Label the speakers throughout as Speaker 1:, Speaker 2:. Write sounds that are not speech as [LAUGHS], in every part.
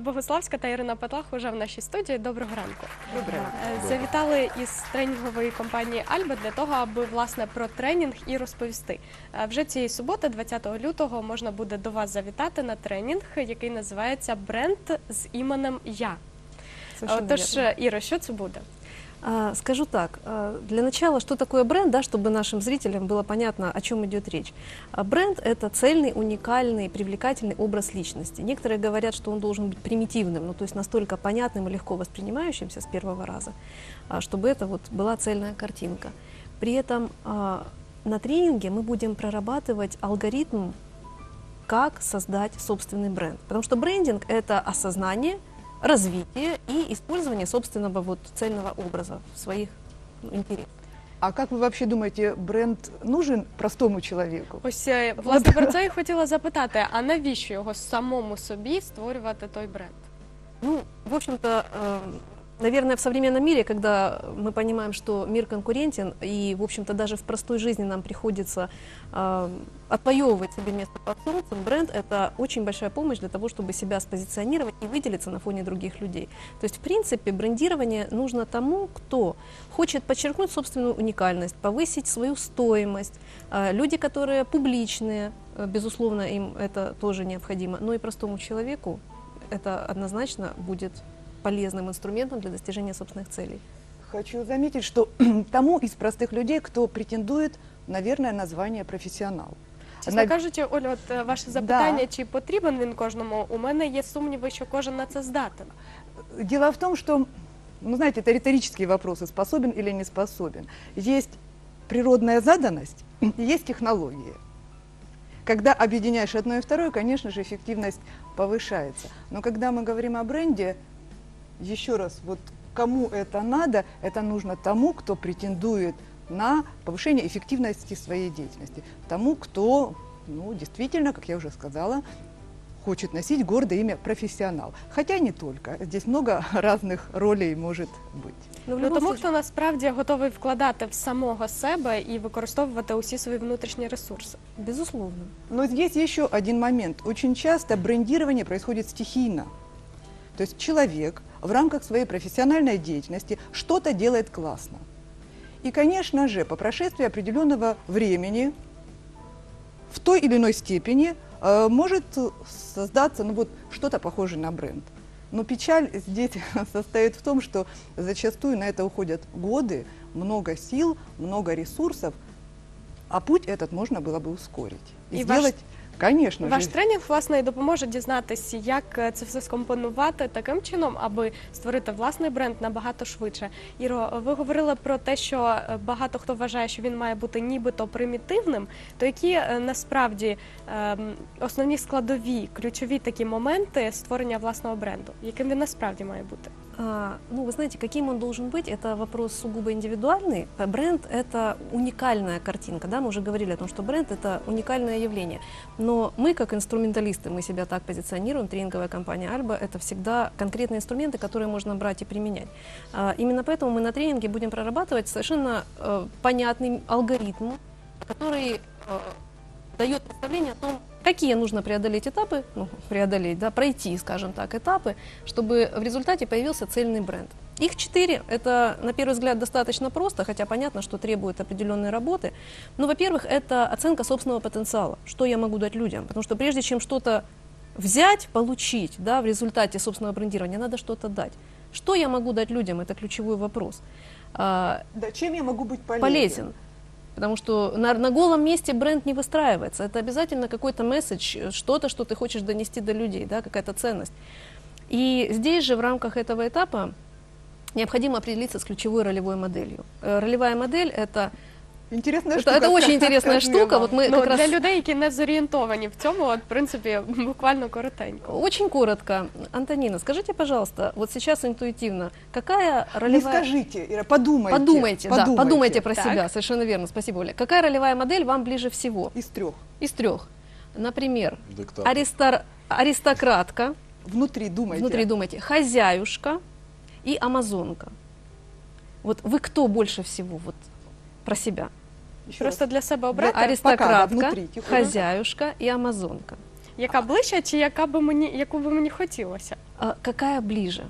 Speaker 1: Богославська та Ірина Петлах уже в нашій студії. Доброго ранку.
Speaker 2: Доброго
Speaker 1: Е, Завітали із тренінгової компанії Альба для того, аби власне про тренінг і розповісти. Е, Вже цієї суботи, 20 лютого, можна буде до вас завітати на тренінг, який називається Бренд з іменем Я.
Speaker 2: Тож,
Speaker 1: е, Іро, що це буде?
Speaker 2: А, Скажу так, а, для начала, что такое бренд, да, чтобы нашим зрителям было понятно, о чем идет речь. А Бренд – это цельный, уникальный, привлекательный образ личности. Некоторые говорят, что он должен быть примитивным, ну, то есть настолько понятным и легко воспринимающимся с первого раза, чтобы это вот была цельная картинка. При этом на тренинге мы будем прорабатывать алгоритм, как создать собственный бренд. Потому что брендинг – это осознание, развитие и использование собственного вот цельного образа в своих ну, интересах.
Speaker 3: А как вы вообще думаете, бренд нужен простому человеку?
Speaker 1: Ось е, власне про це я хотіла запитати: а навіщо його самому собі створювати той бренд?
Speaker 2: Ну, в общем-то, э, наверное, в современном мире, когда мы понимаем, что мир конкурентен, и, в общем-то, даже в простой жизни нам приходится э, отвоевывать себе место под солнцем, бренд – это очень большая помощь для того, чтобы себя спозиционировать и выделиться на фоне других людей. То есть, в принципе, брендирование нужно тому, кто хочет подчеркнуть собственную уникальность, повысить свою стоимость. Э, Люди, которые публичные, э, безусловно, им это тоже необходимо, но и простому человеку это однозначно будет полезным инструментом для достижения собственных целей.
Speaker 3: Хочу заметить, что [CLEARS THROAT] тому из простых людей, кто претендует, наверное, на звание профессионал.
Speaker 1: Чесно
Speaker 3: На-
Speaker 1: кажучи, Оля, от е, ваше запитання, чи потрібен він кожному? У мене є сумніви, що кожен на це здатен.
Speaker 3: Дело в том, что, ну, знаете, это риторические вопросы, способен или не способен. Есть природная заданность [CLEARS THROAT] и есть технологии. Когда объединяешь одно и второе, конечно же, эффективность повышается. Но когда мы говорим о бренде, еще раз, вот кому это надо, это нужно тому, кто претендует на повышение эффективности своей деятельности. Тому, кто, ну, действительно, как я уже сказала, хочет носить гордое имя профессионал. Хотя не только. Здесь много [LAUGHS] разных ролей может быть.
Speaker 2: Но в
Speaker 1: Ну
Speaker 2: любом
Speaker 1: тому,
Speaker 2: случае-
Speaker 1: хто насправді готовий вкладати в самого себе і використовувати усі свої внутрішні ресурси.
Speaker 2: Безусловно.
Speaker 3: Но здесь еще один момент. Очень часто брендирование происходит стихийно. То есть человек в рамках своей профессиональной деятельности что-то делает классно. И, конечно же, по прошествии определенного времени в той или иной степени э, может создаться ну, вот, что-то похожее на бренд. Но печаль здесь [LAUGHS] состоит в том, что зачастую на это уходят годы, много сил, много ресурсов, а путь этот можно было бы ускорить. И,
Speaker 1: И ваш-
Speaker 3: сделать, конечно
Speaker 1: Ваш
Speaker 3: же,
Speaker 1: тренінг власне і допоможе дізнатися, як е, це все скомпонувати таким чином, аби створити власний бренд набагато швидше. Іро, ви говорили про те, що е, багато хто вважає, що він має бути нібито примітивним. То які е, насправді ем, основні складові, ключові такі моменти створення власного бренду, яким він насправді має бути?
Speaker 2: А, ну, вы знаете, каким он должен быть, это вопрос сугубо индивидуальный. А Бренд – это уникальная картинка, да, мы уже говорили о том, что бренд – это уникальное явление. Но мы, как инструменталисты, мы себя так позиционируем, тренинговая компания «Альба» – это всегда конкретные инструменты, которые можно брать и применять. А, именно поэтому мы на тренинге будем прорабатывать совершенно э, понятный алгоритм, который э, дает представление о том, какие нужно преодолеть этапы, ну, преодолеть, да, пройти, скажем так, этапы, чтобы в результате появился цельный бренд. Их четыре, это, на первый взгляд, достаточно просто, хотя понятно, что требует определенной работы. Но, во-первых, это оценка собственного потенциала, что я могу дать людям. Потому что прежде чем что-то взять, получить да, в результате собственного брендирования, надо что-то дать. Что я могу дать людям, это ключевой вопрос. А,
Speaker 3: да, чем я могу быть полезен?
Speaker 2: полезен. Потому что на, на голом месте бренд не выстраивается. Это обязательно какой-то месседж, что-то, что ты хочешь донести до людей, да, какая-то ценность. И здесь же в рамках этого этапа необходимо определиться с ключевой ролевой моделью. Э, Ролевая модель это,
Speaker 3: Интересная
Speaker 2: это,
Speaker 3: штука.
Speaker 2: это очень интересная
Speaker 3: скажу я
Speaker 2: штука.
Speaker 3: вам.
Speaker 2: Вот мы
Speaker 1: Ну
Speaker 2: как раз
Speaker 1: для людей, які не зорієнтовані в цьому, от в принципі буквально коротенько.
Speaker 2: очень коротко, Антонина, скажите, пожалуйста, вот сейчас интуитивно, какая
Speaker 3: Не
Speaker 2: ролевая
Speaker 3: скажите, Ира, подумайте.
Speaker 2: Подумайте, да, подумайте про
Speaker 1: Так.
Speaker 2: себя, совершенно верно, спасибо, Оля. Какая ролевая модель вам ближе всего?
Speaker 3: Из трех.
Speaker 2: Из трех. Например,
Speaker 4: Диктатор.
Speaker 2: аристор- аристократка,
Speaker 3: Внутри думайте.
Speaker 2: внутри думайте, хозяюшка и амазонка. Вот вы кто больше всего вот про себя?
Speaker 3: Еще
Speaker 1: Просто
Speaker 3: раз.
Speaker 1: для себе
Speaker 3: Для-
Speaker 1: обрати,
Speaker 3: Пока, да,
Speaker 2: Аристократка,
Speaker 3: внутри, тихо.
Speaker 2: хозяюшка и амазонка.
Speaker 1: яка ближча, чи яка би мені, яку би мені хотілося.
Speaker 2: А какая ближе?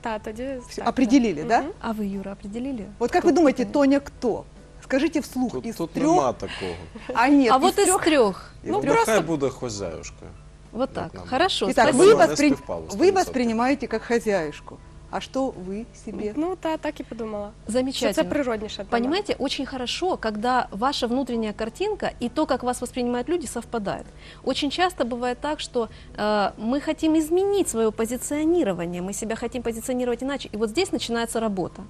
Speaker 1: Та тоді
Speaker 3: Всё,
Speaker 1: так,
Speaker 3: определили, да?
Speaker 1: Мгм.
Speaker 2: А вы, Юра, определили?
Speaker 3: Вот как
Speaker 2: Кто
Speaker 3: вы думаете,
Speaker 2: определил?
Speaker 3: Тоня кто? Скажите вслух
Speaker 4: Тут,
Speaker 3: из
Speaker 4: тут
Speaker 3: трех.
Speaker 4: нема такого. [LAUGHS]
Speaker 3: А нет,
Speaker 2: а
Speaker 3: из
Speaker 2: вот из
Speaker 3: трех.
Speaker 2: трех.
Speaker 4: Ну,
Speaker 3: Ну,
Speaker 4: Нехай буде хозяюшка.
Speaker 2: Вот
Speaker 4: Як
Speaker 2: так.
Speaker 4: нам.
Speaker 2: Хорошо.
Speaker 3: Итак,
Speaker 4: спасибо.
Speaker 3: вы,
Speaker 4: Не
Speaker 3: воспри-
Speaker 4: співпало
Speaker 3: вы
Speaker 4: 100%.
Speaker 3: воспринимаете как хозяюшку. А что вы себе?
Speaker 1: Ну та так і подумала.
Speaker 2: Замечательно.
Speaker 1: природніше. для мене.
Speaker 2: Понимаете, очень хорошо, когда ваша внутренняя картинка и то, как вас воспринимают люди, совпадает. Очень часто бывает так, что э, мы хотим изменить свое позиционирование, мы себя хотим позиционировать иначе, и вот здесь начинается работа.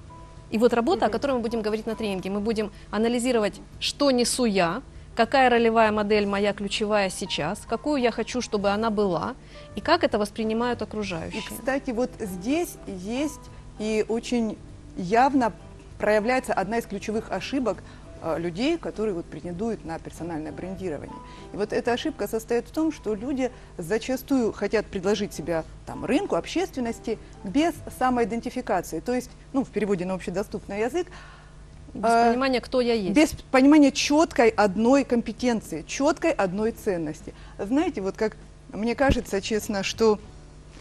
Speaker 2: И вот работа, о которой мы будем говорить на тренинге, мы будем анализировать, что несу я, какая ролевая модель моя ключевая сейчас, какую я хочу, чтобы она была, и как это воспринимают
Speaker 3: И,
Speaker 2: окружающие.
Speaker 3: кстати, вот здесь есть и очень явно проявляется одна из ключевых ошибок э, людей, которые вот претендуют на персональное брендирование. И вот эта ошибка состоит в том, что люди зачастую хотят предложить себя там, рынку, общественности без самоидентификации. То есть, ну, в переводе на общедоступный язык,
Speaker 2: Без
Speaker 3: э,
Speaker 2: понимания, кто я есть.
Speaker 3: без понимания четкой одной компетенции, четкой одной ценности. Знаете, вот как мне кажется, честно, что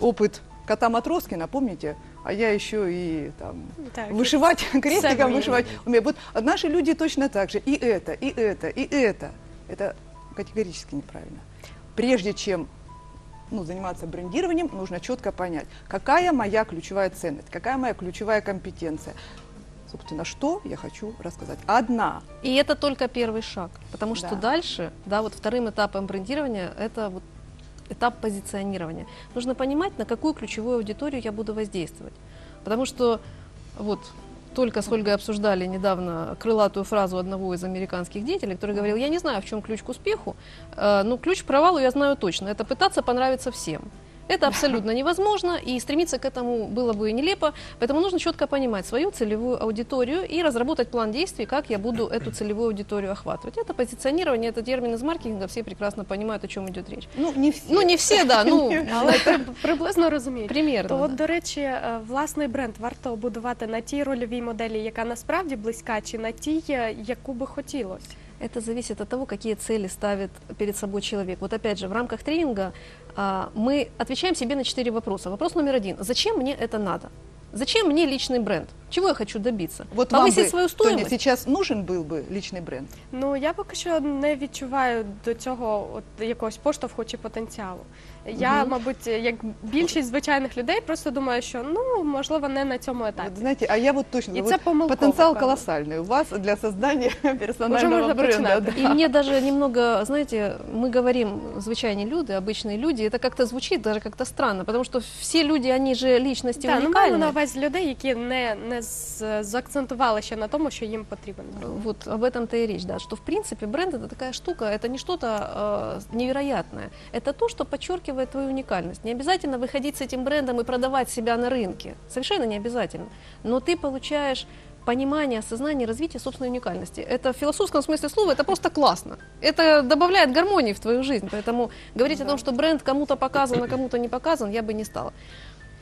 Speaker 3: опыт кота Матроскина, помните, а я еще и там
Speaker 1: Так,
Speaker 3: вышивать [LAUGHS] крестиком вышивать умею. Вот наши люди точно так же. И это, и это, и это. Это категорически неправильно. Прежде чем ну, заниматься брендированием, нужно четко понять, какая моя ключевая ценность, какая моя ключевая компетенция. Собственно, что я хочу рассказать. Одна.
Speaker 2: И это только первый шаг, потому что
Speaker 3: Да.
Speaker 2: дальше, да, вот вторым этапом брендирования это вот этап позиционирования. Нужно понимать, на какую ключевую аудиторию я буду воздействовать, потому что вот только с Ольгой обсуждали недавно крылатую фразу одного из американских деятелей, который говорил, я не знаю, в чем ключ к успеху, э, но ключ к провалу я знаю точно, это пытаться понравиться всем. Это абсолютно невозможно, и стремиться к этому было бы нелепо, поэтому нужно четко понимать свою целевую аудиторию и разработать план действий, как я буду эту целевую аудиторию охватывать. Это позиционирование, это термин из маркетинга, все прекрасно понимают, о чем идет речь.
Speaker 3: Ну, не все.
Speaker 2: Ну, не все, да, ну, [LAUGHS]
Speaker 1: Але при- приблизно розуміють.
Speaker 2: примерно.
Speaker 1: То от,
Speaker 2: да.
Speaker 1: до речі, е, власний бренд варто будувати на тій рольовій моделі, яка насправді близька, чи на тій, е, яку би хотілося.
Speaker 2: Это зависит от того, какие цели ставит перед собой человек. Вот опять же, в рамках тренинга а, мы отвечаем себе на четыре вопроса. Вопрос номер один. Зачем мне это надо? Зачем мне личный бренд? Чего я хочу добиться?
Speaker 3: Вот вам
Speaker 2: Повысить
Speaker 3: бы,
Speaker 2: свою
Speaker 3: Тоня,
Speaker 2: стоимость?
Speaker 3: сейчас нужен был бы личный бренд?
Speaker 1: Ну я поки що не відчуваю до цього от якогось поштовху чи потенціалу. Я,
Speaker 2: Мгм.
Speaker 1: мабуть, як більшість звичайних людей, просто думаю, що ну можливо не на цьому етапі.
Speaker 3: Вот знаете, а я вот точно,
Speaker 1: И
Speaker 3: вот
Speaker 1: это помылково,
Speaker 3: потенциал
Speaker 1: правда.
Speaker 3: колоссальный у вас для создания персонального
Speaker 1: можно
Speaker 3: бренда.
Speaker 1: начинать.
Speaker 3: да.
Speaker 2: И мне даже немного, знаете, мы говорим звичайні люди, обычные люди, это как-то звучит даже как-то странно, потому что все люди, они же личности
Speaker 1: Так, ну маємо на
Speaker 2: уникальные.
Speaker 1: увазі людей, які не, не з- заакцентували ще на тому, що їм потрібен. бренд.
Speaker 2: Вот об этом-то и речь, да, что в принципе бренд это такая штука, это не что-то э, невероятное, это то, что подчеркивает твою уникальность. Не обязательно выходить с этим брендом и продавать себя на рынке, совершенно не обязательно, но ты получаешь понимание, осознание, развитие собственной уникальности. Это в философском смысле слова, это просто классно. Это добавляет гармонии в твою жизнь, поэтому говорить о том, что бренд кому-то показан, а кому-то не показан, я бы не стала.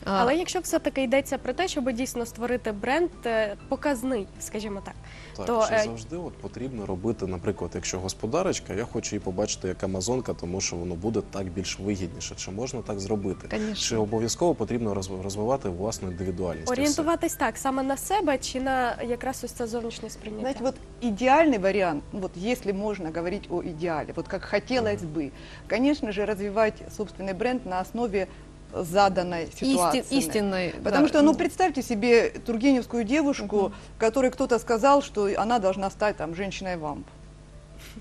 Speaker 2: А,
Speaker 1: Але якщо все-таки йдеться про те, щоб дійсно створити бренд е, показний, скажімо так,
Speaker 4: Так,
Speaker 1: То,
Speaker 4: що
Speaker 1: е,
Speaker 4: завжди от потрібно робити, наприклад, якщо господарочка, я хочу її побачити як амазонка, тому що воно буде так більш вигідніше. Чи можна так зробити?
Speaker 2: Конечно.
Speaker 4: Чи обов'язково потрібно розв- розвивати власну індивідуальність? і все?
Speaker 1: орієнтуватись так саме на себе чи на якраз ось це зовнішнє сприйняття.
Speaker 3: Знаете, вот идеальный вариант, ну вот если можно говорить о идеале, вот как хотелось бы, конечно же, развивать собственный бренд на основе Заданной ситуации.
Speaker 2: Истин- истинной.
Speaker 3: Потому
Speaker 2: да.
Speaker 3: что, ну, представьте себе тургеневскую девушку, которой кто-то сказал, что она должна стать там женщиной-вамп.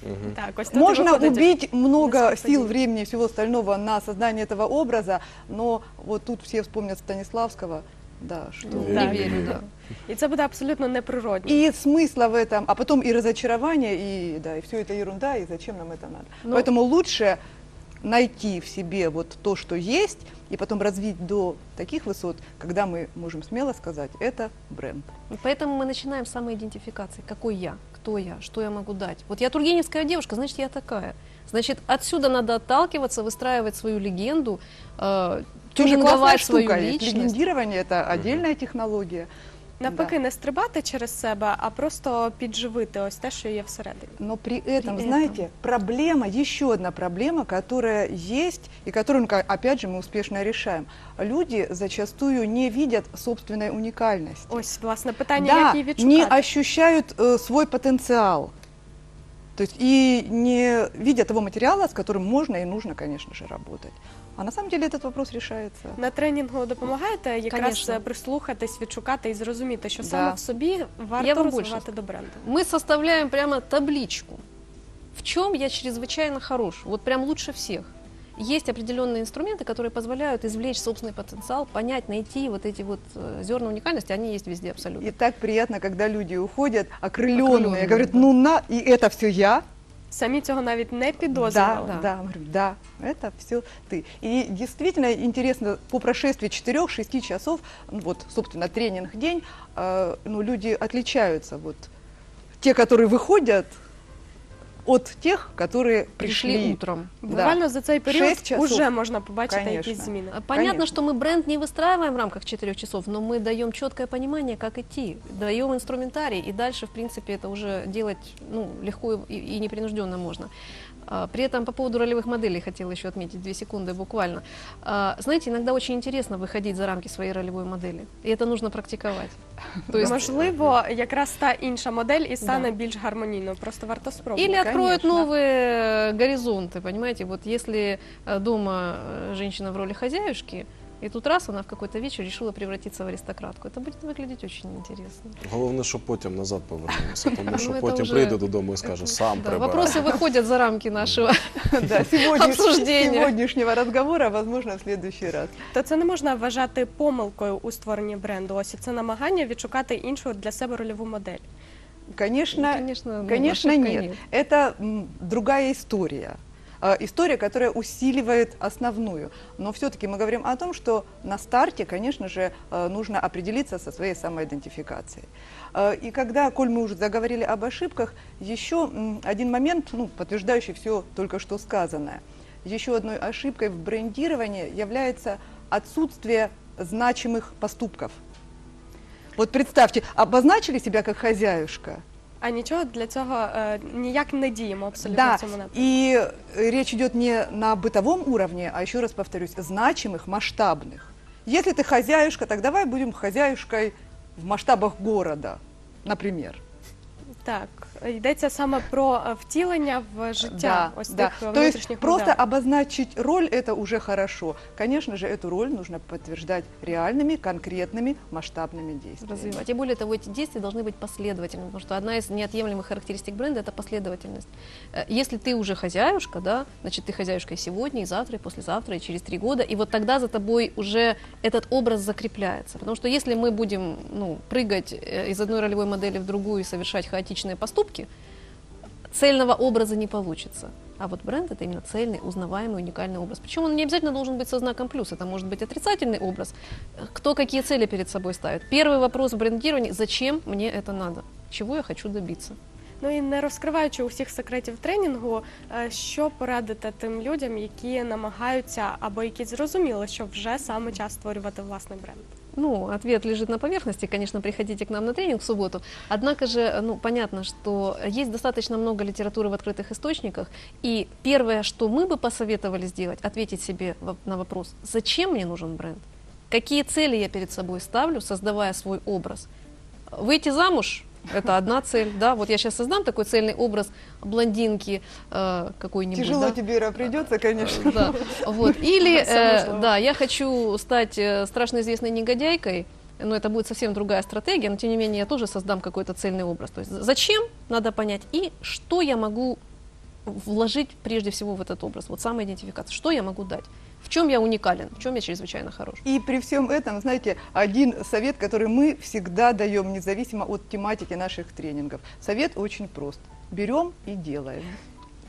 Speaker 1: Тут і
Speaker 3: Можно убить много сил, времени и всего остального на создание этого образа, но вот тут все вспомнят Станиславского, да, что...
Speaker 2: Ну,
Speaker 4: Да.
Speaker 2: не верю, да.
Speaker 1: І це буде абсолютно неприродно.
Speaker 3: И смысла в этом, а потом и разочарование, и да, и все это ерунда, и зачем нам это надо.
Speaker 2: Ну-
Speaker 3: Поэтому лучше найти в себе вот то, что есть, и потом развить до таких высот, когда мы можем смело сказать, это бренд.
Speaker 2: И Поэтому мы начинаем с самоидентификации. Какой я? Кто я? Что я могу дать? Вот я тургеневская девушка, значит, я такая. Значит, отсюда надо отталкиваться, выстраивать свою легенду, э,
Speaker 3: Тоже классная
Speaker 2: тюнинговать свою
Speaker 3: штука, ведь
Speaker 2: личность.
Speaker 3: легендирование это отдельная технология.
Speaker 1: Навпаки, не стрибати через себе, а просто підживити ось те, що є всередині.
Speaker 3: Но при этом,
Speaker 2: этом.
Speaker 3: знаете, проблема, еще одна проблема, которая есть и которую, ну, ка- опять же, мы успешно решаем. Люди зачастую не видят собственной уникальности.
Speaker 1: Ось власне питання,
Speaker 3: да,
Speaker 1: як її відшукати.
Speaker 3: не ощущают э, свой потенциал. То есть и не видят того материала, с которым можно и нужно, конечно же, работать. А на самом деле этот вопрос решается.
Speaker 1: На тренінгу допомагаєте якраз
Speaker 2: Конечно.
Speaker 1: е, прислухатись, відшукати і зрозуміти, що
Speaker 3: Да.
Speaker 1: саме в собі
Speaker 2: Я
Speaker 1: варто
Speaker 2: вам більше
Speaker 1: розвивати до бренду.
Speaker 2: Мы составляем прямо табличку, в чем я чрезвычайно хорош, вот прям лучше всех. Есть определенные инструменты, которые позволяют извлечь собственный потенциал, понять, найти вот эти вот э, зерна уникальности, они есть везде абсолютно.
Speaker 3: И так приятно, когда люди уходят окрыленные,
Speaker 2: Окрылённые,
Speaker 3: говорят,
Speaker 2: да.
Speaker 3: ну на, и это все я,
Speaker 1: Самі цього навіть не
Speaker 3: Да,
Speaker 1: підозрювали.
Speaker 3: да,
Speaker 2: Да.
Speaker 3: говорю, да, это все ты. И действительно интересно, по прошествии 4-6 часов, ну, вот, собственно, тренинг день, э, ну, люди отличаются, вот, те, которые выходят, от тех, которые
Speaker 2: Пришли,
Speaker 3: пришли.
Speaker 2: утром.
Speaker 1: Буквально за цей період
Speaker 3: Шесть часов.
Speaker 1: вже можна побачити
Speaker 3: Конечно.
Speaker 1: якісь зміни.
Speaker 2: А Понятно,
Speaker 3: Конечно.
Speaker 2: что мы бренд не выстраиваем в рамках 4 часов, но мы даем четкое понимание, как идти, даем инструментарий, и дальше, в принципе, это уже делать ну, легко и, и непринужденно можно. А, При этом по поводу ролевых моделей хотела еще отметить две секунды буквально. А, Знаете, иногда очень интересно выходить за рамки своей ролевой модели, и это нужно практиковать. То есть
Speaker 1: Можливо, якраз та інша модель і стане
Speaker 2: Да.
Speaker 1: більш гармонійною. Просто варто спробувати.
Speaker 2: Или откроют
Speaker 3: конечно.
Speaker 2: новые горизонты, понимаете? Вот если э, дома э, женщина в роли хозяюшки, и тут раз она в какой-то вечер решила превратиться в аристократку, это будет выглядеть очень интересно.
Speaker 4: Головне, щоб потім назад повернемося, тому що
Speaker 2: Ну, [LAUGHS] це
Speaker 4: потім
Speaker 2: вже-
Speaker 4: прийде додому і скаже, сам
Speaker 2: Да,
Speaker 4: прибирай.
Speaker 2: вопросы выходят за рамки нашего. [LAUGHS]
Speaker 3: Да, сегодня-
Speaker 2: Обсуждения.
Speaker 3: сегодняшнего разговора, а, возможно, в следующий раз.
Speaker 1: То це не можна вважати помилкою у створенні бренду. Ось це намагання відшукати іншу для себе рольову модель.
Speaker 3: Конечно,
Speaker 2: Конечно, ну,
Speaker 3: Конечно,
Speaker 2: ошибка
Speaker 3: нет. Это м, другая история. А, История, которая усиливает основную. Но все-таки мы говорим о том, что на старте, конечно же, э, нужно определиться со своей самоидентификацией. Э, И когда, коль мы уже заговорили об ошибках, еще один момент, ну, подтверждающий все только что сказанное. Еще одной ошибкой в брендировании является отсутствие значимых поступков. Вот представьте, обозначили себя как хозяюшка,
Speaker 1: А нічого для цього е, ніяк не діємо абсолютно
Speaker 3: Да,
Speaker 1: в цьому напрямку.
Speaker 3: и э, речь идет не на бытовом уровне, а еще раз повторюсь, значимых, масштабных. Если ты хозяюшка, так давай будем хозяюшкой в масштабах города, например.
Speaker 1: Так, йдеться саме про е, втілення в життя ось
Speaker 3: да.
Speaker 1: тих е,
Speaker 3: То есть
Speaker 1: внутрішніх
Speaker 3: просто
Speaker 1: моделей.
Speaker 3: обозначить роль это уже хорошо. Конечно же, эту роль нужно подтверждать реальными, конкретными, масштабными действиями.
Speaker 2: развивать. И более того, эти действия должны быть последовательными, потому что одна из неотъемлемых характеристик бренда – это последовательность. Э, Если ты уже хозяюшка, да, значит, ты хозяюшка и сегодня, и завтра, и послезавтра, и через три года, и вот тогда за тобой уже этот образ закрепляется. Потому что если мы будем ну, прыгать э, из одной ролевой модели в другую и совершать хаотичные поступки, цельного образа не получится. А вот бренд это именно цельный, узнаваемый, уникальный образ. Причем он не обязательно должен быть со знаком плюс. Это может быть отрицательный образ. Кто какие цели перед собой ставит. Первый вопрос в брендировании – зачем мне это надо? Чего я хочу добиться?
Speaker 1: Ну і не розкриваючи усіх секретів тренінгу, е, що порадити тим людям, які намагаються або які зрозуміли, що вже саме час створювати власний бренд.
Speaker 2: Ну, ответ лежит на поверхности, конечно, приходите к нам на тренинг в субботу. Однако же, ну, понятно, что есть достаточно много литературы в открытых источниках, и первое, что мы бы посоветовали сделать, ответить себе во- на вопрос, зачем мне нужен бренд? Какие цели я перед собой ставлю, создавая свой образ? Выйти замуж – Это одна цель, да, вот я сейчас создам такой цельный образ блондинки э, какой-нибудь,
Speaker 3: Тяжело
Speaker 2: да?
Speaker 3: тебе, Ира, придется, конечно.
Speaker 2: Да, вот. [LAUGHS] Или, э, да, я хочу стать э, страшно известной негодяйкой, но это будет совсем другая стратегия, но тем не менее я тоже создам какой-то цельный образ. То есть зачем, надо понять, и что я могу вложить прежде всего в этот образ, вот самоидентификация, что я могу дать, в чем я уникален, в чем я чрезвычайно хорош.
Speaker 3: И при всем этом, знаете, один совет, который мы всегда даем, независимо от тематики наших тренингов. Совет очень прост. Берем и делаем.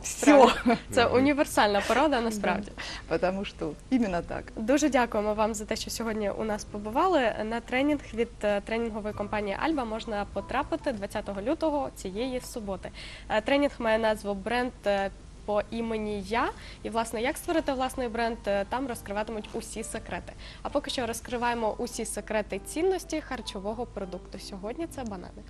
Speaker 3: Все.
Speaker 1: Правильно. Це універсальна [LAUGHS] порада насправді.
Speaker 3: Потому что именно так.
Speaker 1: Дуже дякуємо вам за те, що сьогодні у нас побували. На тренінг від е, тренінгової компанії Альба можна потрапити 20 лютого цієї суботи. Е, Тренінг має назву бренд. По імені Я. І власне, як створити власний бренд, е, там розкриватимуть усі секрети. А поки що розкриваємо усі секрети цінності харчового продукту. Сьогодні це банани.